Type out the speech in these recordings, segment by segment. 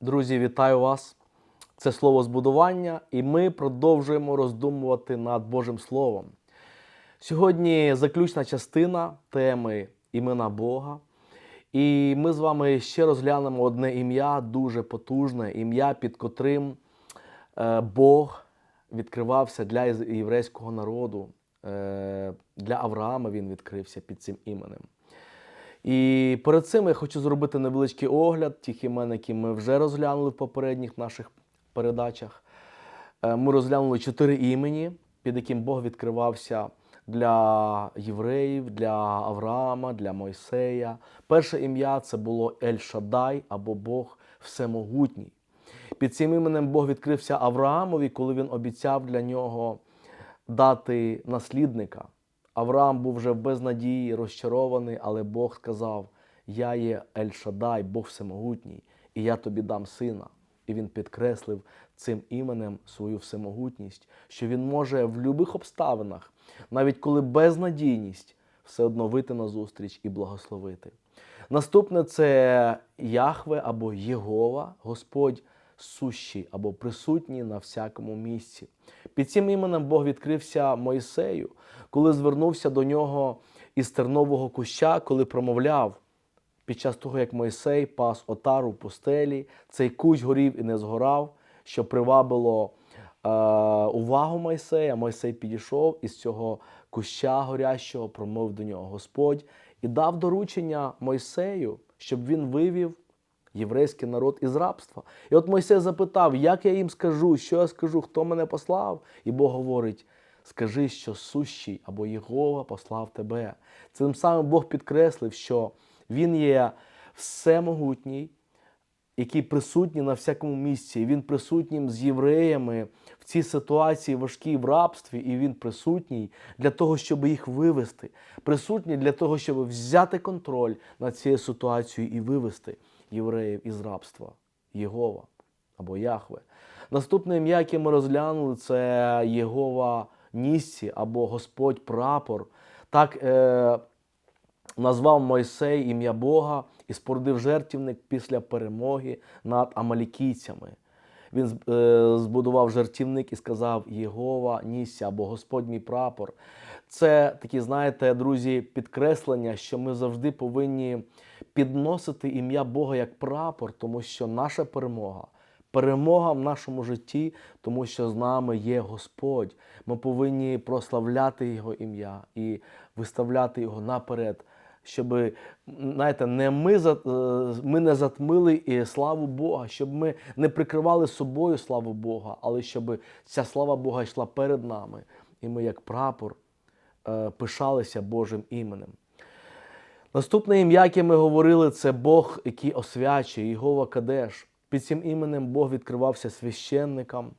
Друзі, вітаю вас! Це слово збудування, і ми продовжуємо роздумувати над Божим Словом. Сьогодні заключна частина теми імена Бога. І ми з вами ще розглянемо одне ім'я, дуже потужне, ім'я, під котрим е, Бог відкривався для єврейського народу. Е, Для Авраама він відкрився під цим іменем. І перед цим я хочу зробити невеличкий огляд тих імен, які ми вже розглянули в попередніх наших передачах. Е, Ми розглянули чотири імені, під яким Бог відкривався для євреїв, для Авраама, для Мойсея. Перше ім'я це було Ель-Шадай або Бог Всемогутній. Під цим іменем Бог відкрився Авраамові, коли він обіцяв для нього дати наслідника. Авраам був вже в безнадії, розчарований, але Бог сказав: Я є Ель-Шадай, Бог Всемогутній, і я тобі дам сина. І він підкреслив цим іменем свою всемогутність, що він може в будь-яких обставинах, навіть коли безнадійність, все одно вийти на зустріч і благословити. Наступне це Яхве або Єгова, Господь сущий або присутній на всякому місці. Під цим іменем Бог відкрився Мойсею, коли звернувся до нього із тернового куща, коли промовляв під час того, як Мойсей пас отару в пустелі, цей кущ горів і не згорав, що привабило е, увагу Мойсея. Мойсей підійшов із цього куща горящого, промовив до нього Господь і дав доручення Мойсею, щоб він вивів єврейський народ із рабства. І от Мойсей запитав, як я їм скажу, що я скажу, хто мене послав? І Бог говорить: скажи, що сущий або Єгова послав тебе. Цим самим Бог підкреслив, що Він є всемогутній, який присутній на всякому місці. І Він присутнім з євреями в цій ситуації важкій в рабстві, і він присутній для того, щоб їх вивести, присутній для того, щоб взяти контроль над цією ситуацією і вивести євреїв із рабства. Єгова або Яхве. Наступне ім'я, яке ми розглянули, це Єгова Нісі або Господь Прапор. Так е, назвав Мойсей ім'я Бога і спорудив жертівник після перемоги над амалікійцями. Він е, збудував жертівник і сказав Єгова Нісі або Господь мій прапор. Це такі, знаєте, друзі, підкреслення, що ми завжди повинні підносити ім'я Бога як прапор, тому що наша перемога. Перемога в нашому житті, тому що з нами є Господь. Ми повинні прославляти Його ім'я і виставляти його наперед, щоб знаєте, не ми, е, ми не затмили і славу Бога, щоб ми не прикривали собою славу Бога, але щоб ця слава Бога йшла перед нами, і ми, як прапор, пишалися Божим іменем. Наступне ім'я, яке ми говорили, це Бог, який освячує, Єгова Кадеш. Під цим іменем Бог відкривався священникам.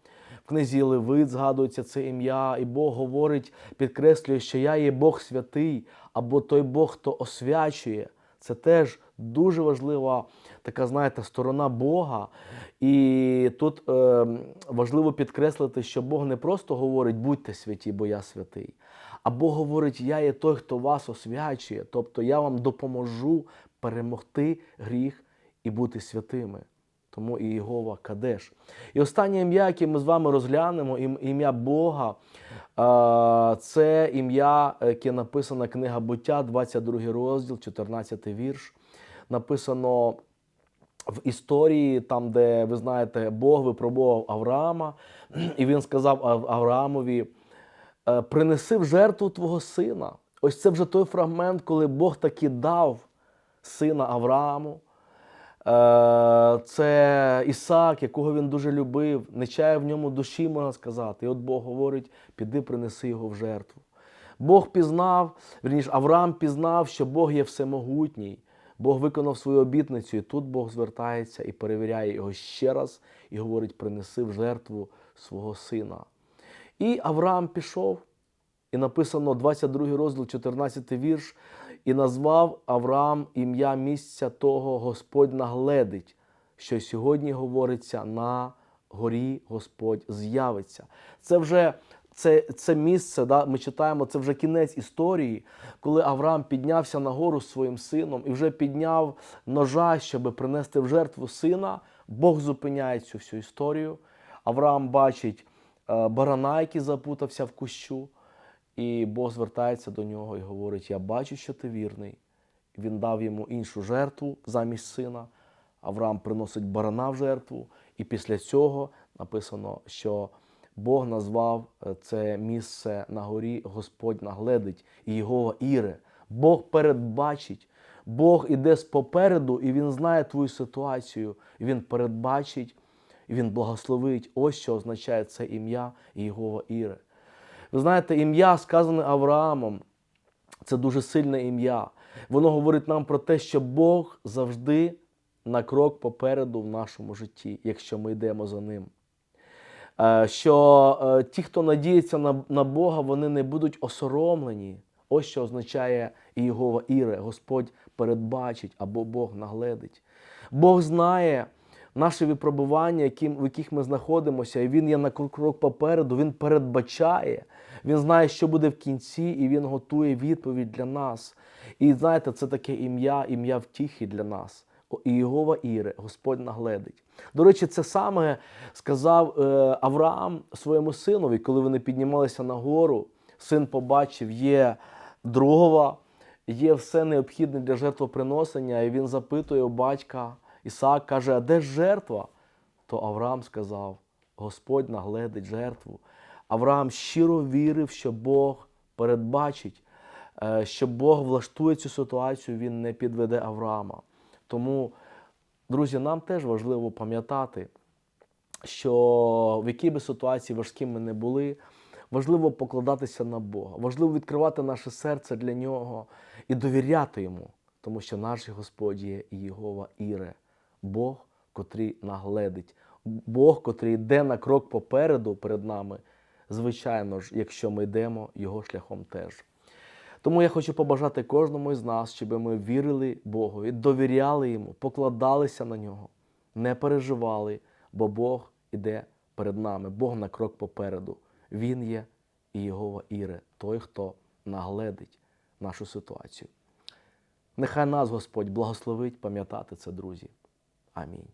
В книзі Левит згадується це ім'я, і Бог говорить, підкреслює, що я є Бог святий, або той Бог, хто освячує. Це теж дуже важлива така, знаєте, сторона Бога. І тут е, важливо підкреслити, що Бог не просто говорить будьте святі, бо я святий. А Бог говорить, я є той, хто вас освячує, тобто я вам допоможу перемогти гріх і бути святими. Тому і Єгова Кадеш. І останнє ім'я, яке ми з вами розглянемо, ім'я Бога, е, це ім'я, яке написано книга буття, 22 розділ, 14 вірш. Написано в історії, там, де ви знаєте, Бог випробував Авраама, і він сказав Авраамові: «Е, принеси в жертву твого сина. Ось це вже той фрагмент, коли Бог таки дав сина Аврааму. Е, Це Ісаак, якого він дуже любив, не чаяв в ньому душі, можна сказати. І от Бог говорить: піди принеси його в жертву. Бог пізнав, вірніше, Авраам пізнав, що Бог є всемогутній. Бог виконав свою обітницю, і тут Бог звертається і перевіряє його ще раз і говорить: принеси в жертву свого сина. І Авраам пішов, і написано 22 розділ, 14 вірш, і назвав Авраам ім'я місця того Господь нагледить, що сьогодні говориться на горі Господь з'явиться. Це вже це, це місце, да, ми читаємо, це вже кінець історії, коли Авраам піднявся на гору з своїм сином і вже підняв ножа, щоб принести в жертву сина. Бог зупиняє цю всю історію. Авраам бачить е, барана, який запутався в кущу, і Бог звертається до нього і говорить: Я бачу, що ти вірний. Він дав йому іншу жертву замість сина. Авраам приносить барана в жертву, і після цього написано, що Бог назвав е, це місце на горі Господь нагледить і його Іре. Бог передбачить, Бог іде попереду, і Він знає твою ситуацію, і Він передбачить, і Він благословить. Ось що означає це ім'я Єгова Іре. Ви знаєте, ім'я, сказане Авраамом, це дуже сильне ім'я. Воно говорить нам про те, що Бог завжди на крок попереду в нашому житті, якщо ми йдемо за ним. Е, Що е, ті, хто надіється на, Бога, вони не будуть осоромлені. Ось що означає Єгова Іре. Господь передбачить або Бог нагледить. Бог знає наші випробування, в яких ми знаходимося, і Він є на крок попереду, Він передбачає, Він знає, що буде в кінці, і Він готує відповідь для нас. І знаєте, це таке ім'я, ім'я втіхи для нас. Ієгова Іре, Господь нагледить. До речі, це саме сказав е, Авраам своєму синові, коли вони піднімалися на гору. Син побачив, є дрова, є все необхідне для жертвоприносення, і він запитує у батька Ісаак, каже: а де ж жертва? То Авраам сказав: Господь нагледить жертву. Авраам щиро вірив, що Бог передбачить, е, що Бог влаштує цю ситуацію, він не підведе Авраама. Тому, друзі, нам теж важливо пам'ятати, що в якій би ситуації важкі ми не були, важливо покладатися на Бога, важливо відкривати наше серце для Нього і довіряти Йому, тому що наш Господь є Єгова Іре, Бог, котрий нагледить, Бог, котрий йде на крок попереду перед нами, звичайно ж, якщо ми йдемо Його шляхом теж. Тому я хочу побажати кожному із нас, щоб ми вірили Богу, довіряли Йому, покладалися на нього, не переживали, бо Бог іде перед нами, Бог на крок попереду. Він є і Єгова Іре, той, хто нагледить нашу ситуацію. Нехай нас Господь благословить пам'ятати це, друзі. Амінь.